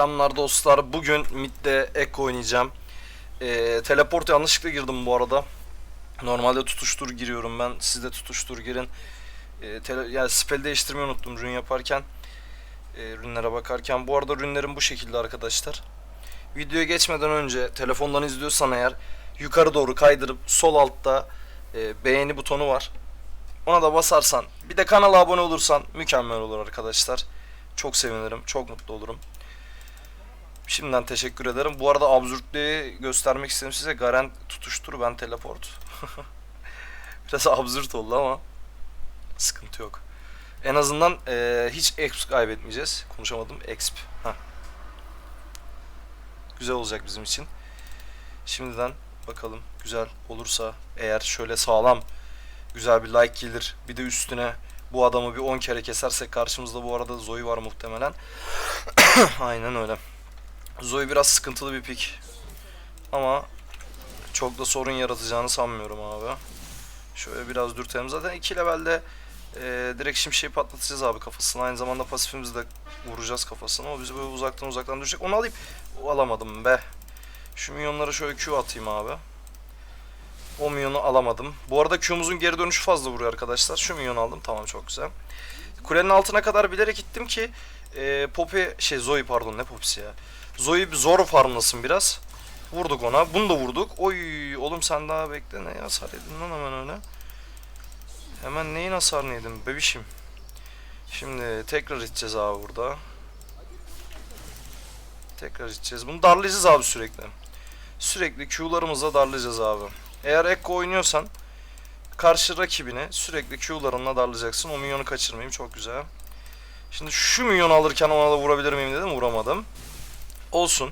Selamlar dostlar. Bugün midde ek oynayacağım. Ee, teleport yanlışlıkla girdim bu arada. Normalde tutuştur giriyorum ben. Siz de tutuştur girin. Ee, tele, yani spell değiştirmeyi unuttum rün yaparken. Ee, rünlere bakarken. Bu arada rünlerim bu şekilde arkadaşlar. Videoya geçmeden önce telefondan izliyorsan eğer yukarı doğru kaydırıp sol altta e, beğeni butonu var. Ona da basarsan bir de kanala abone olursan mükemmel olur arkadaşlar. Çok sevinirim. Çok mutlu olurum. Şimdiden teşekkür ederim. Bu arada absürtlüğü göstermek istedim size. Garen tutuştur ben teleport. Biraz absürt oldu ama sıkıntı yok. En azından eee, hiç exp kaybetmeyeceğiz. Konuşamadım. Exp. Heh. Güzel olacak bizim için. Şimdiden bakalım güzel olursa eğer şöyle sağlam güzel bir like gelir. Bir de üstüne bu adamı bir 10 kere kesersek karşımızda bu arada Zoe var muhtemelen. Aynen öyle. Zoe biraz sıkıntılı bir pik. Ama çok da sorun yaratacağını sanmıyorum abi. Şöyle biraz dürtelim. Zaten 2 levelde e, direkt şimşeği patlatacağız abi kafasına. Aynı zamanda pasifimizi de vuracağız kafasına. O bizi böyle uzaktan uzaktan düşecek. Onu alayım. O, alamadım be. Şu minyonlara şöyle Q atayım abi. O minyonu alamadım. Bu arada Q'muzun geri dönüşü fazla vuruyor arkadaşlar. Şu minyonu aldım. Tamam çok güzel. Kulenin altına kadar bilerek gittim ki e, Poppy şey Zoe pardon ne Poppy'si ya. Zoe bir zor farmlasın biraz. Vurduk ona. Bunu da vurduk. Oy oğlum sen daha bekle. Ne hasar yedin lan hemen öyle. Hemen neyin hasarını yedin bebişim. Şimdi tekrar içeceğiz abi burada. Tekrar içeceğiz. Bunu darlayacağız abi sürekli. Sürekli Q'larımızla darlayacağız abi. Eğer Ekko oynuyorsan karşı rakibini sürekli Q'larınla darlayacaksın. O minyonu kaçırmayayım. Çok güzel. Şimdi şu minyonu alırken ona da vurabilir miyim dedim. Vuramadım. Olsun.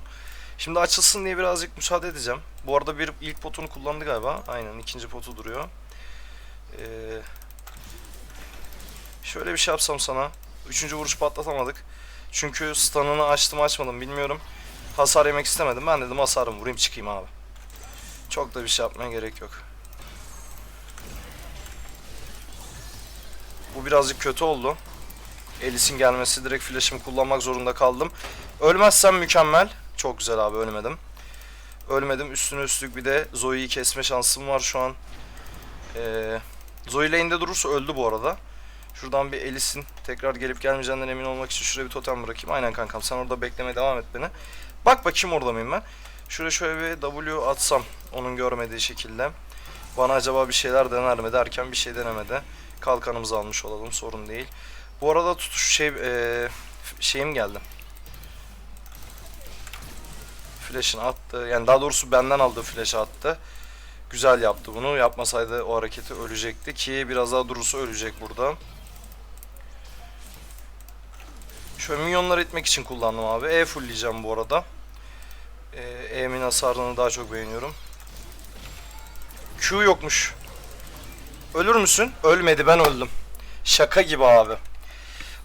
Şimdi açılsın diye birazcık müsaade edeceğim. Bu arada bir ilk potunu kullandı galiba. Aynen ikinci potu duruyor. Ee, şöyle bir şey yapsam sana. Üçüncü vuruş patlatamadık. Çünkü stun'ını açtım açmadım bilmiyorum. Hasar yemek istemedim. Ben dedim hasarımı vurayım çıkayım abi. Çok da bir şey yapmaya gerek yok. Bu birazcık kötü oldu. Elis'in gelmesi direkt flash'ımı kullanmak zorunda kaldım. Ölmezsem mükemmel. Çok güzel abi ölmedim. Ölmedim üstüne üstlük bir de Zoe'yi kesme şansım var şu an. Ee, Zoe lane'de durursa öldü bu arada. Şuradan bir Elis'in tekrar gelip gelmeyeceğinden emin olmak için şuraya bir totem bırakayım. Aynen kankam sen orada beklemeye devam et beni. Bak bakayım orada mıyım ben. Şuraya şöyle bir W atsam onun görmediği şekilde. Bana acaba bir şeyler dener mi derken bir şey denemedi. Kalkanımızı almış olalım sorun değil. Bu arada tutuş şey eee, şeyim geldi. Flash'ını attı. Yani daha doğrusu benden aldığı flash'ı attı. Güzel yaptı bunu. Yapmasaydı o hareketi ölecekti ki biraz daha durursa ölecek burada. Şöyle minyonları itmek için kullandım abi. E fullleyeceğim bu arada. Ee, E'min hasarını daha çok beğeniyorum. Q yokmuş. Ölür müsün? Ölmedi ben öldüm. Şaka gibi abi.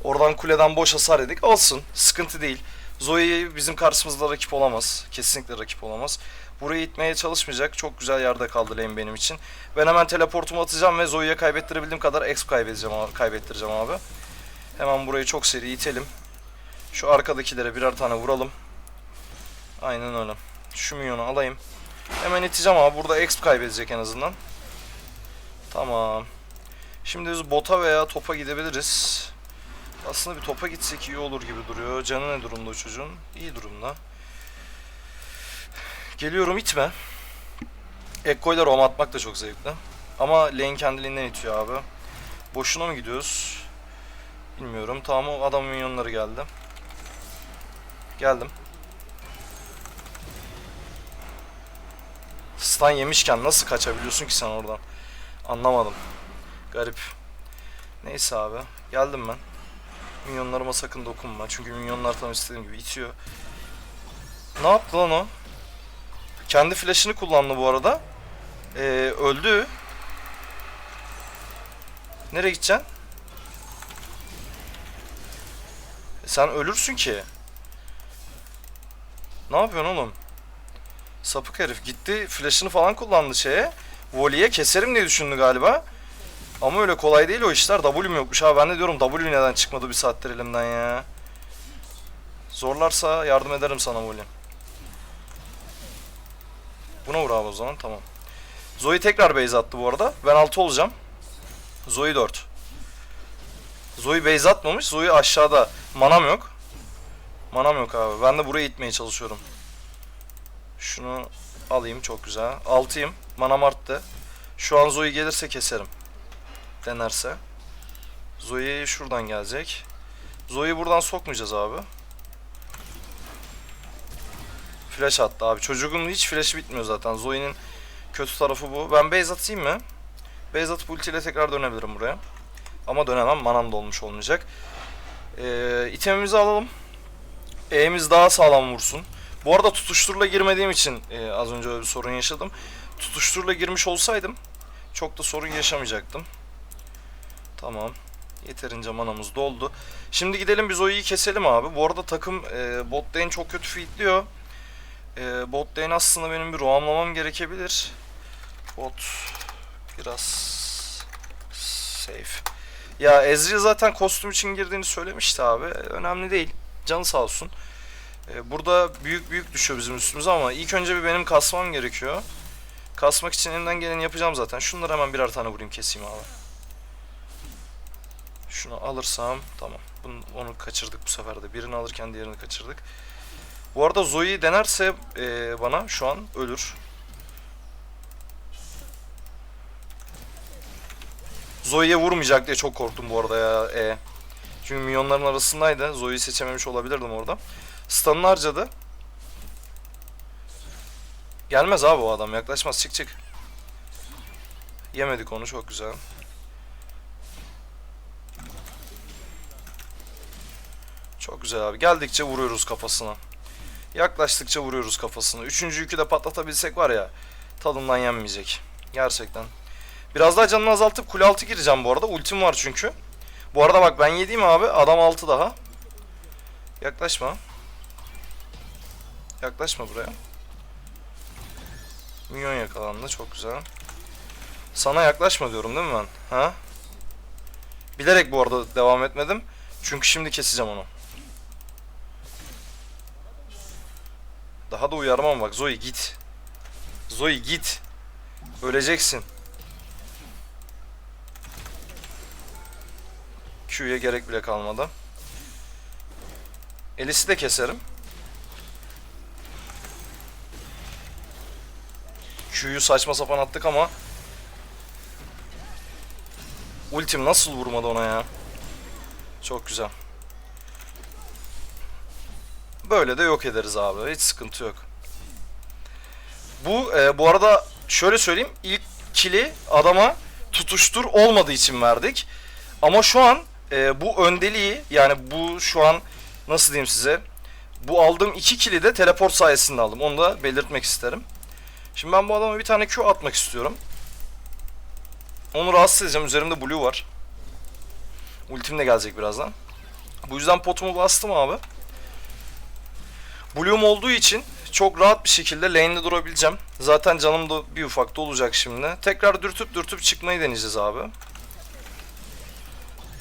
Oradan kuleden boş hasar yedik. Olsun. Sıkıntı değil. Zoe bizim karşımızda rakip olamaz. Kesinlikle rakip olamaz. Burayı itmeye çalışmayacak. Çok güzel yerde kaldı lane benim için. Ben hemen teleportumu atacağım ve Zoe'ye kaybettirebildiğim kadar exp kaybedeceğim, kaybettireceğim abi. Hemen burayı çok seri itelim. Şu arkadakilere birer tane vuralım. Aynen öyle. Şu minyonu alayım. Hemen iteceğim ama burada exp kaybedecek en azından. Tamam. Şimdi biz bota veya topa gidebiliriz. Aslında bir topa gitsek iyi olur gibi duruyor. Canı ne durumda o çocuğun? İyi durumda. Geliyorum itme. Ekko'yla rom atmak da çok zevkli. Ama lane kendiliğinden itiyor abi. Boşuna mı gidiyoruz? Bilmiyorum. Tamam o adam minyonları geldi. Geldim. Stun yemişken nasıl kaçabiliyorsun ki sen oradan? Anlamadım. Garip. Neyse abi. Geldim ben. Minyonlarıma sakın dokunma. Çünkü minyonlar tam istediğim gibi itiyor. Ne yaptı lan o? Kendi flash'ını kullandı bu arada. Ee, öldü. Nereye gideceksin? E sen ölürsün ki. Ne yapıyorsun oğlum? Sapık herif gitti flash'ını falan kullandı şeye. Voli'ye keserim diye düşündü galiba. Ama öyle kolay değil o işler. W'm yokmuş abi. Ben de diyorum W neden çıkmadı bir saattir elimden ya. Zorlarsa yardım ederim sana Voli. Buna vur abi o zaman tamam. Zoe tekrar base attı bu arada. Ben 6 olacağım. Zoe 4. Zoe base atmamış. Zoe aşağıda. Manam yok. Manam yok abi. Ben de buraya itmeye çalışıyorum. Şunu alayım çok güzel. 6'yım. Manam arttı. Şu an Zoe gelirse keserim. Denerse. Zoe şuradan gelecek. Zoe'yi buradan sokmayacağız abi. Flash attı abi. Çocuğun hiç flash'i bitmiyor zaten. Zoe'nin kötü tarafı bu. Ben base atayım mı? Base atıp ultiyle tekrar dönebilirim buraya. Ama dönemem. Manam da olmuş olmayacak. Ee, itemimizi alalım. E'miz daha sağlam vursun. Bu arada tutuşturla girmediğim için e, az önce öyle bir sorun yaşadım. Tutuşturla girmiş olsaydım çok da sorun yaşamayacaktım. Tamam. Yeterince manamız doldu. Şimdi gidelim biz Zoe'yi keselim abi. Bu arada takım e, bot çok kötü feedliyor. E, bot aslında benim bir roamlamam gerekebilir. Bot biraz safe. Ya Ezreal zaten kostüm için girdiğini söylemişti abi. Önemli değil. Canı sağ olsun. E, burada büyük büyük düşüyor bizim üstümüze ama ilk önce bir benim kasmam gerekiyor. Kasmak için elimden geleni yapacağım zaten. Şunları hemen birer tane vurayım keseyim abi. Şunu alırsam tamam. Bunu, onu kaçırdık bu sefer de. Birini alırken diğerini kaçırdık. Bu arada Zoe denerse e, bana şu an ölür. Zoe'ye vurmayacak diye çok korktum bu arada ya. E. Çünkü milyonların arasındaydı. Zoe'yi seçememiş olabilirdim orada. Stun'ını harcadı. Gelmez abi o adam. Yaklaşmaz. Çık çık. Yemedik onu. Çok güzel. Çok güzel abi. Geldikçe vuruyoruz kafasına. Yaklaştıkça vuruyoruz kafasına. Üçüncü yükü de patlatabilsek var ya tadından yenmeyecek. Gerçekten. Biraz daha canını azaltıp kule altı gireceğim bu arada. Ultim var çünkü. Bu arada bak ben yediğim abi. Adam altı daha. Yaklaşma. Yaklaşma buraya. Minyon yakalandı. Çok güzel. Sana yaklaşma diyorum değil mi ben? Ha? Bilerek bu arada devam etmedim. Çünkü şimdi keseceğim onu. Daha da uyarmam bak. Zoe git. Zoe git. Öleceksin. Q'ya gerek bile kalmadı. Elis'i de keserim. Q'yu saçma sapan attık ama Ultim nasıl vurmadı ona ya? Çok güzel. Böyle de yok ederiz abi. Hiç sıkıntı yok. Bu e, bu arada şöyle söyleyeyim. ilk kili adama tutuştur olmadığı için verdik. Ama şu an e, bu öndeliği yani bu şu an nasıl diyeyim size? Bu aldığım iki kili de teleport sayesinde aldım. Onu da belirtmek isterim. Şimdi ben bu adama bir tane Q atmak istiyorum. Onu rahatsız edeceğim. Üzerimde blue var. Ultim de gelecek birazdan. Bu yüzden potumu bastım abi. Blue'um olduğu için çok rahat bir şekilde lane'de durabileceğim. Zaten canım da bir ufakta olacak şimdi. Tekrar dürtüp dürtüp çıkmayı deneyeceğiz abi.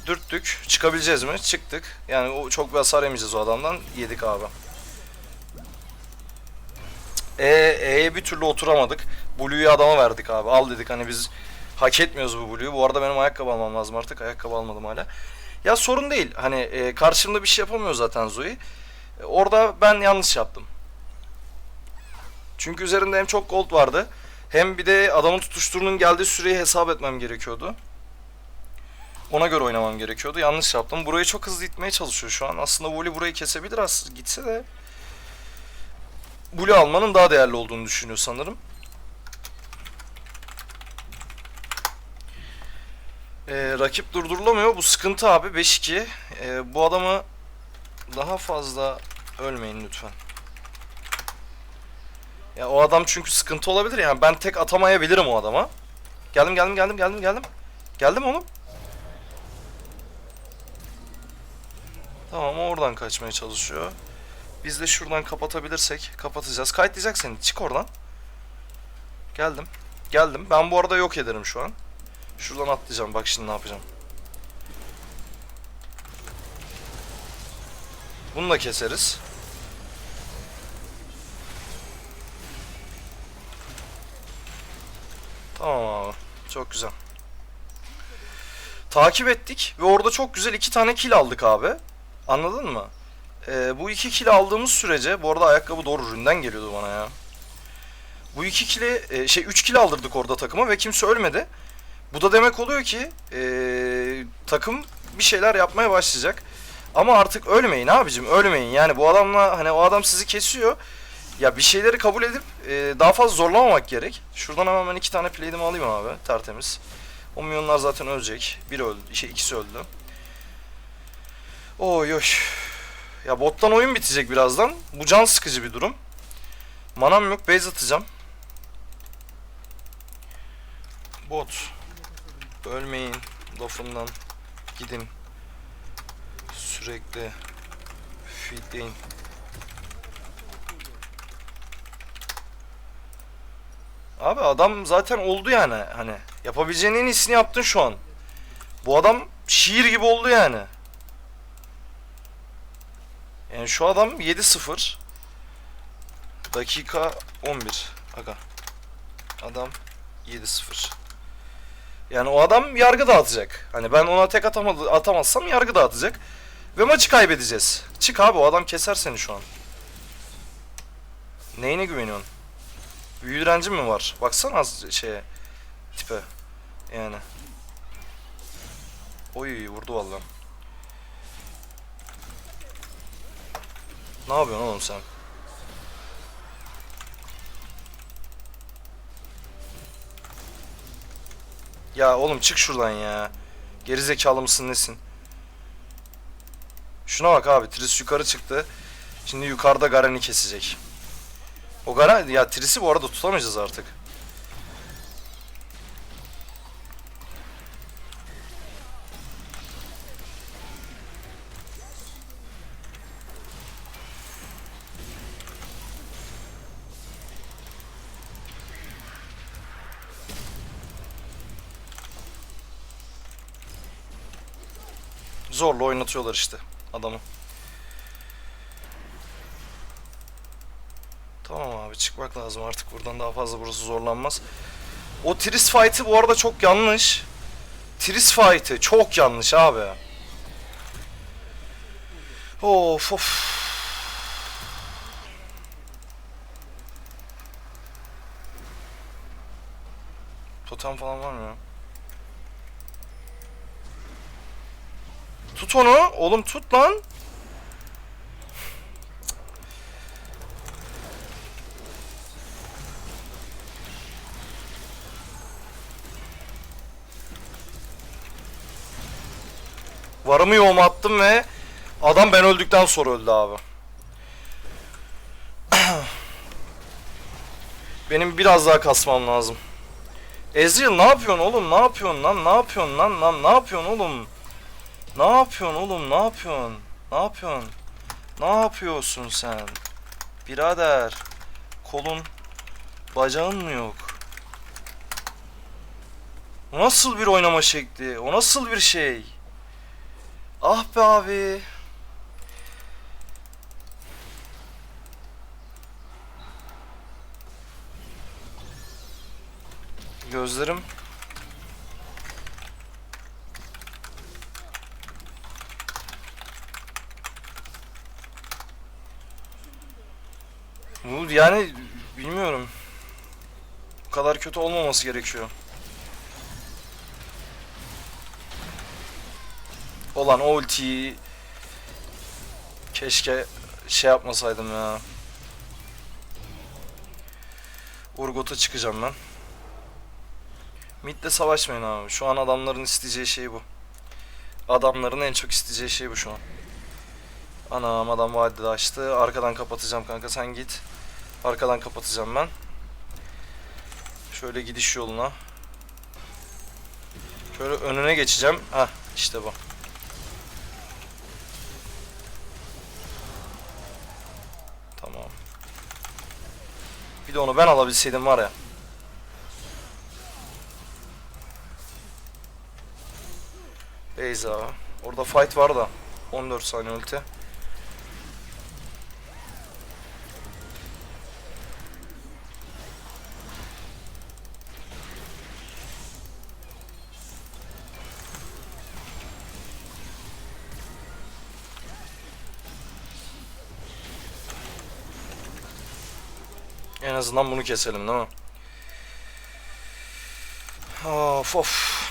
Dürttük. Çıkabileceğiz mi? Çıktık. Yani o çok bir hasar yemeyeceğiz o adamdan. Yedik abi. E, bir türlü oturamadık. Blue'yu adama verdik abi. Al dedik hani biz hak etmiyoruz bu Blue'yu. Bu arada benim ayakkabı almam lazım artık. Ayakkabı almadım hala. Ya sorun değil. Hani e, karşımda bir şey yapamıyor zaten Zoe. Orada ben yanlış yaptım. Çünkü üzerinde hem çok gold vardı. Hem bir de adamın tutuşturunun geldiği süreyi hesap etmem gerekiyordu. Ona göre oynamam gerekiyordu. Yanlış yaptım. Burayı çok hızlı itmeye çalışıyor şu an. Aslında Voli burayı kesebilir aslında gitse de. Blue almanın daha değerli olduğunu düşünüyor sanırım. Ee, rakip durdurulamıyor. Bu sıkıntı abi. 5-2. Ee, bu adamı daha fazla ölmeyin lütfen. Ya o adam çünkü sıkıntı olabilir yani. Ben tek atamayabilirim o adama. Geldim geldim geldim geldim geldim. Geldim oğlum. Tamam oradan kaçmaya çalışıyor. Biz de şuradan kapatabilirsek kapatacağız. Kayıtlayacak seni. Çık oradan. Geldim. Geldim. Ben bu arada yok ederim şu an. Şuradan atlayacağım. Bak şimdi ne yapacağım. Bununla keseriz. Tamam abi. Çok güzel. Takip ettik ve orada çok güzel iki tane kill aldık abi. Anladın mı? Ee, bu iki kill aldığımız sürece, bu arada ayakkabı doğru üründen geliyordu bana ya. Bu iki kili, e, şey üç kill aldırdık orada takıma ve kimse ölmedi. Bu da demek oluyor ki e, takım bir şeyler yapmaya başlayacak. Ama artık ölmeyin abicim ölmeyin. Yani bu adamla hani o adam sizi kesiyor. Ya bir şeyleri kabul edip e, daha fazla zorlamamak gerek. Şuradan hemen iki tane playdimi alayım abi tertemiz. O milyonlar zaten ölecek. Biri öldü, şey ikisi öldü. Oy oy. Ya bottan oyun bitecek birazdan. Bu can sıkıcı bir durum. Manam yok, base atacağım. Bot. Ölmeyin lafından. Gidin. Sürekli feedleyin. Abi adam zaten oldu yani hani yapabileceğin en iyisini yaptın şu an. Bu adam şiir gibi oldu yani. Yani şu adam 7-0 dakika 11 aga. Adam 7-0. Yani o adam yargı dağıtacak. Hani ben ona tek atamadı, atamazsam yargı dağıtacak. Ve maçı kaybedeceğiz. Çık abi o adam keser seni şu an. Neyine güveniyorsun? Büyü direnci mi var? Baksana az şeye tipe. Yani. Oy vurdu vallahi. Ne yapıyorsun oğlum sen? Ya oğlum çık şuradan ya. Geri zekalı mısın nesin? Şuna bak abi Tris yukarı çıktı. Şimdi yukarıda Garen'i kesecek. O Garen ya Tris'i bu arada tutamayacağız artık. Zorla oynatıyorlar işte adamı. Tamam abi çıkmak lazım artık buradan daha fazla burası zorlanmaz. O Tris fight'ı bu arada çok yanlış. Tris fight'ı çok yanlış abi. Of of. Totem falan var mı ya? Tut onu. Oğlum tut lan. Varımı yoğumu attım ve adam ben öldükten sonra öldü abi. Benim biraz daha kasmam lazım. Ezreal ne yapıyorsun oğlum? Ne yapıyorsun lan? Ne yapıyorsun lan? Lan ne yapıyorsun oğlum? Ne yapıyorsun oğlum? Ne yapıyorsun? Ne yapıyorsun? Ne yapıyorsun sen? Birader. Kolun, bacağın mı yok? O nasıl bir oynama şekli? O nasıl bir şey? Ah be abi. Gözlerim Bu yani bilmiyorum. Bu kadar kötü olmaması gerekiyor. Olan o ultiyi keşke şey yapmasaydım ya. Urgot'a çıkacağım ben. Mid'le savaşmayın abi. Şu an adamların isteyeceği şey bu. Adamların en çok isteyeceği şey bu şu an. Anam adam vadide açtı. Arkadan kapatacağım kanka sen git. Arkadan kapatacağım ben. Şöyle gidiş yoluna. Şöyle önüne geçeceğim. Hah işte bu. Tamam. Bir de onu ben alabilseydim var ya. Beyza. Orada fight var da. 14 saniye ulti. Azından bunu keselim değil mi? Of of.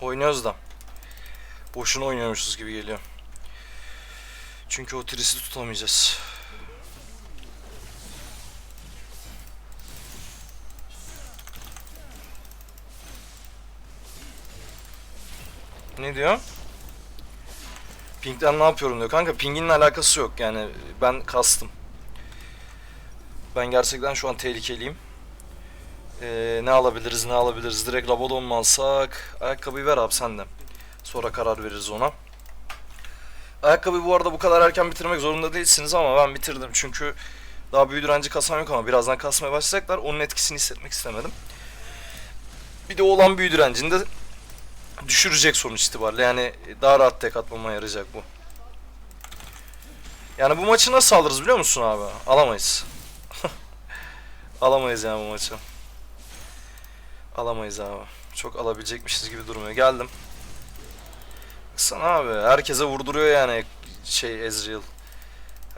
Oynuyoruz da. Boşuna oynuyormuşuz gibi geliyor. Çünkü o trisi tutamayacağız. Ne diyor? Ping'den ne yapıyorum diyor. Kanka ping'inle alakası yok yani ben kastım. Ben gerçekten şu an tehlikeliyim. Ee, ne alabiliriz ne alabiliriz direkt Rabadon mu alsak? Ayakkabıyı ver abi sen de. Sonra karar veririz ona. Ayakkabıyı bu arada bu kadar erken bitirmek zorunda değilsiniz ama ben bitirdim çünkü daha büyü direnci kasan yok ama birazdan kasmaya başlayacaklar. Onun etkisini hissetmek istemedim. Bir de olan büyü direncini de düşürecek sonuç itibariyle. Yani daha rahat tek atmama yarayacak bu. Yani bu maçı nasıl alırız biliyor musun abi? Alamayız. Alamayız yani bu maçı. Alamayız abi. Çok alabilecekmişiz gibi durmuyor. Geldim. Sana abi herkese vurduruyor yani şey Ezreal.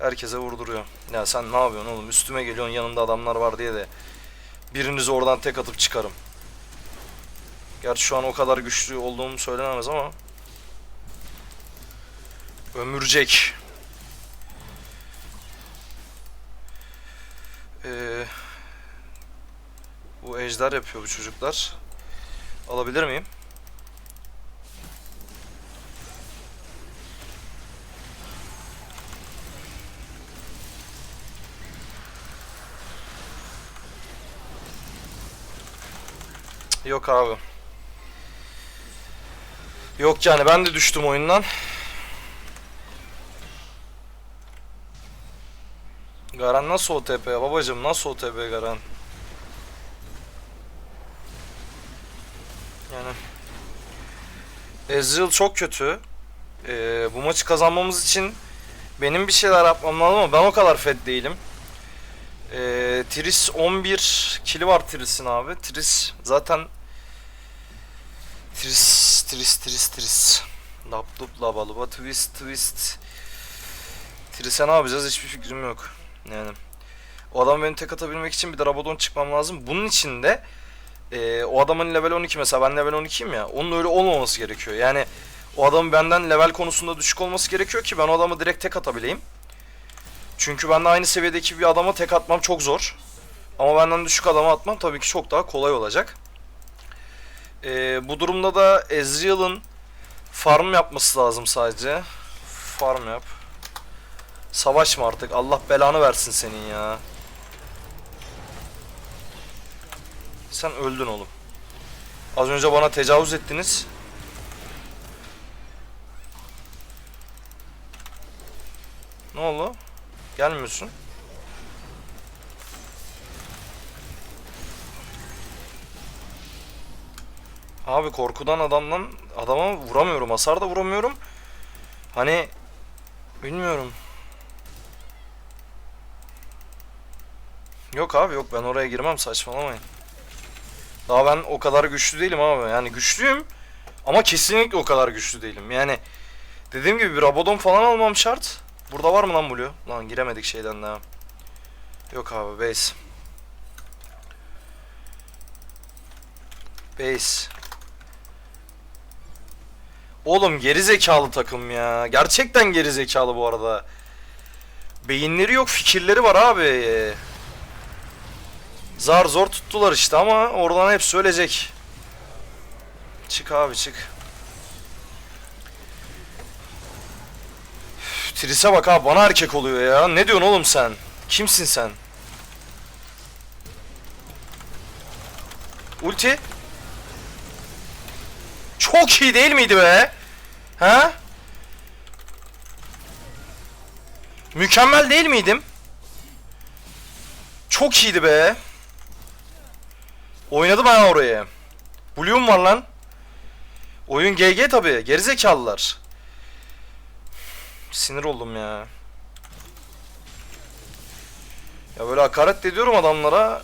Herkese vurduruyor. Ya sen ne yapıyorsun oğlum? Üstüme geliyorsun yanında adamlar var diye de birinizi oradan tek atıp çıkarım. Gerçi şu an o kadar güçlü olduğum söylenemez ama ömürcek. Ee, bu ejder yapıyor bu çocuklar. Alabilir miyim? Yok abi. Yok yani ben de düştüm oyundan. Garan nasıl OTP ya babacım nasıl OTP Garan? Yani Ezreal çok kötü. Ee, bu maçı kazanmamız için benim bir şeyler yapmam lazım ama ben o kadar fed değilim. Ee, Tris 11 kili var Tris'in abi. Tris zaten Tris, tris, tris, tris. Lap lup labaluba twist, twist. Tris'e ne yapacağız hiçbir fikrim yok. Yani. O adam beni tek atabilmek için bir de Rabadon çıkmam lazım. Bunun için de e, o adamın level 12 mesela ben level 12'yim ya. Onun öyle olmaması gerekiyor. Yani o adamın benden level konusunda düşük olması gerekiyor ki ben o adamı direkt tek atabileyim. Çünkü ben de aynı seviyedeki bir adama tek atmam çok zor. Ama benden düşük adama atmam tabii ki çok daha kolay olacak. Ee, bu durumda da Ezreal'ın farm yapması lazım sadece. Farm yap. Savaşma artık. Allah belanı versin senin ya. Sen öldün oğlum. Az önce bana tecavüz ettiniz. Ne oldu? Gelmiyorsun. Abi korkudan adamdan adama vuramıyorum. Hasar da vuramıyorum. Hani bilmiyorum. Yok abi yok ben oraya girmem saçmalamayın. Daha ben o kadar güçlü değilim abi. Yani güçlüyüm ama kesinlikle o kadar güçlü değilim. Yani dediğim gibi bir Rabadon falan almam şart. Burada var mı lan Blue? Lan giremedik şeyden daha. Yok abi base. Base. Oğlum geri zekalı takım ya. Gerçekten geri zekalı bu arada. Beyinleri yok, fikirleri var abi. Zar zor tuttular işte ama oradan hep söyleyecek. Çık abi çık. Tris'e bak abi bana erkek oluyor ya. Ne diyorsun oğlum sen? Kimsin sen? Ulti. Çok iyi değil miydi be? Ha? Mükemmel değil miydim? Çok iyiydi be. Oynadım ha oraya. Blue'um var lan. Oyun GG tabi. Gerizekalılar. Sinir oldum ya. Ya böyle hakaret ediyorum adamlara.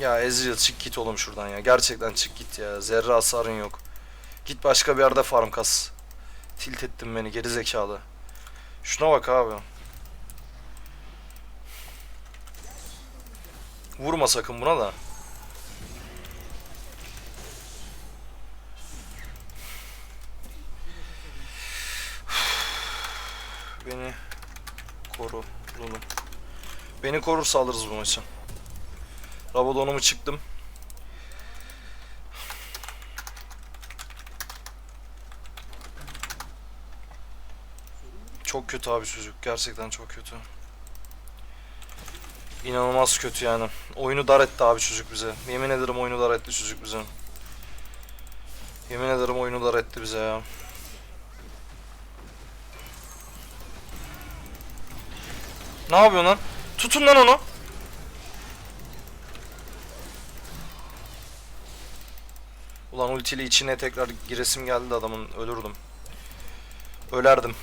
Ya Ezreal çık git oğlum şuradan ya. Gerçekten çık git ya. Zerre hasarın yok. Git başka bir yerde farm kas. Tilt ettin beni geri zekalı. Şuna bak abi. Vurma sakın buna da. Beni koru. Beni korursa alırız bu maçı. Rabadon'umu çıktım. Çok kötü abi çocuk. Gerçekten çok kötü. İnanılmaz kötü yani. Oyunu dar etti abi çocuk bize. Yemin ederim oyunu dar etti çocuk bize. Yemin ederim oyunu dar etti bize ya. Ne yapıyorsun lan? Tutun lan onu. Ulan ultili içine tekrar giresim geldi adamın ölürdüm. Ölerdim.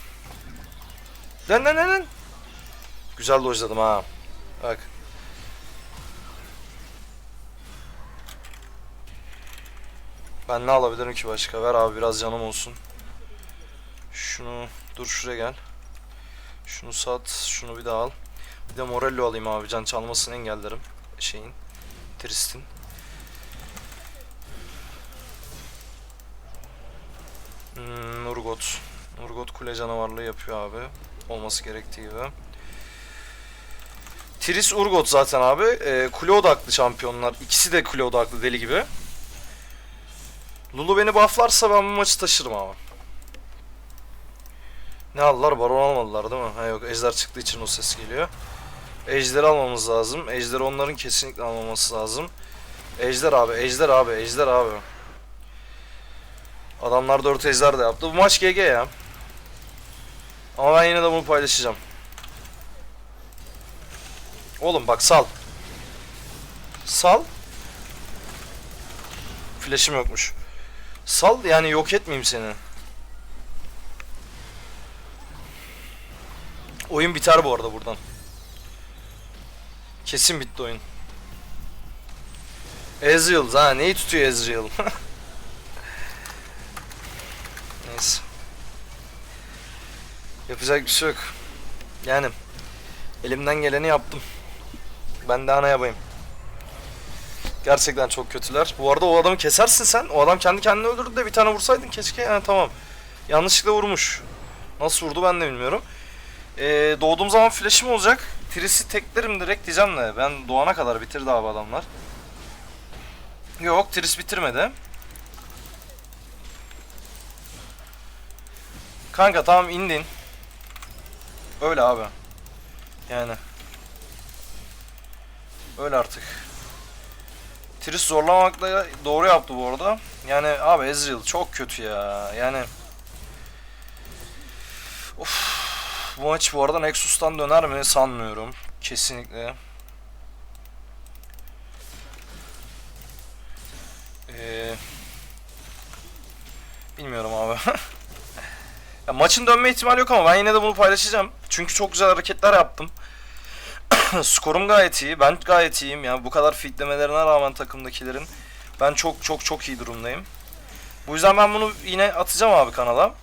Lan lan lan lan. Güzel dojladım ha. Bak. Ben ne alabilirim ki başka? Ver abi biraz canım olsun. Şunu dur şuraya gel. Şunu sat, şunu bir daha al. Bir de Morello alayım abi. Can çalmasını engellerim. Şeyin. Trist'in. Hmm, Nurgot. Nurgot kule canavarlığı yapıyor abi. Olması gerektiği gibi. Tris Urgot zaten abi. Ee, kule odaklı şampiyonlar. İkisi de kule odaklı deli gibi. Lulu beni bufflarsa ben bu maçı taşırım abi. Ne aldılar? Baron almadılar değil mi? Ha yok Ejder çıktığı için o ses geliyor. Ejder'i almamız lazım. Ejder'i onların kesinlikle almaması lazım. Ejder abi, Ejder abi, Ejder abi. Adamlar 4 Ejder de yaptı. Bu maç GG ya. Ama ben yine de bunu paylaşacağım. Oğlum bak sal. Sal. Flash'im yokmuş. Sal yani yok etmeyeyim seni. Oyun biter bu arada buradan. Kesin bitti oyun. Ezreal ha neyi tutuyor Ezreal? Neyse. Yapacak bir şey yok. Yani elimden geleni yaptım. Ben daha ne yapayım? Gerçekten çok kötüler. Bu arada o adamı kesersin sen. O adam kendi kendini öldürdü de bir tane vursaydın keşke. Yani tamam. Yanlışlıkla vurmuş. Nasıl vurdu ben de bilmiyorum. Ee, doğduğum zaman flash'im olacak. Tris'i teklerim direkt diyeceğim de. Ben doğana kadar bitirdi abi adamlar. Yok Tris bitirmedi. Kanka tamam indin. Öyle abi. Yani. Öyle artık. Tris zorlamakla doğru yaptı bu arada. Yani abi Ezreal çok kötü ya. Yani Of. Bu maç bu arada Nexus'tan döner mi sanmıyorum. Kesinlikle. Ee, bilmiyorum abi. ya maçın dönme ihtimali yok ama ben yine de bunu paylaşacağım. Çünkü çok güzel hareketler yaptım. Skorum gayet iyi. Ben gayet iyiyim. Yani bu kadar fitlemelerine rağmen takımdakilerin ben çok çok çok iyi durumdayım. Bu yüzden ben bunu yine atacağım abi kanala.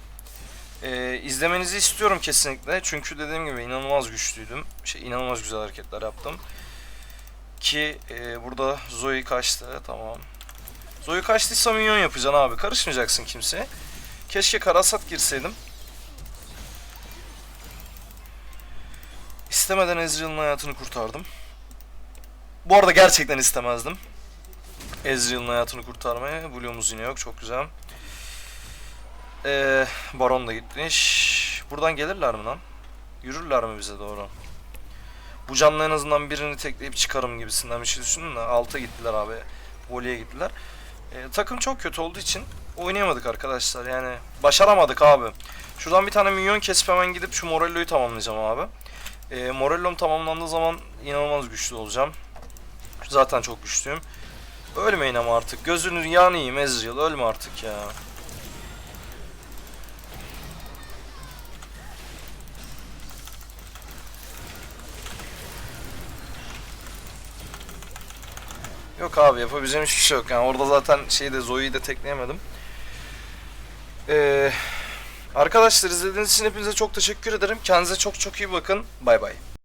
Ee, izlemenizi istiyorum kesinlikle. Çünkü dediğim gibi inanılmaz güçlüydüm. Şey inanılmaz güzel hareketler yaptım. Ki e, burada Zoe kaçtı. Tamam. Zoe kaçtıysa minyon yapacaksın abi. Karışmayacaksın kimseye. Keşke Karasat girseydim. İstemeden Ezreal'ın hayatını kurtardım. Bu arada gerçekten istemezdim. Ezreal'ın hayatını kurtarmaya. Blue'umuz yine yok. Çok güzel. Ee, Baron da gitmiş. Buradan gelirler mi lan? Yürürler mi bize doğru? Bu canlı en azından birini tekleyip çıkarım gibisinden bir şey düşündüm de alta gittiler abi. Voley'e gittiler. Ee, takım çok kötü olduğu için oynayamadık arkadaşlar. Yani başaramadık abi. Şuradan bir tane minyon kesip hemen gidip şu Morello'yu tamamlayacağım abi. Ee, Morello'm tamamlandığı zaman inanılmaz güçlü olacağım. Zaten çok güçlüyüm. Ölmeyin ama artık. Gözünün yanıyım Ezreal. Ölme artık ya. Yok abi yapabileceğim hiçbir şey yok. Yani orada zaten şeyi de Zoe'yi de tekleyemedim. Ee, Arkadaşlar izlediğiniz için hepinize çok teşekkür ederim. Kendinize çok çok iyi bakın. Bay bay.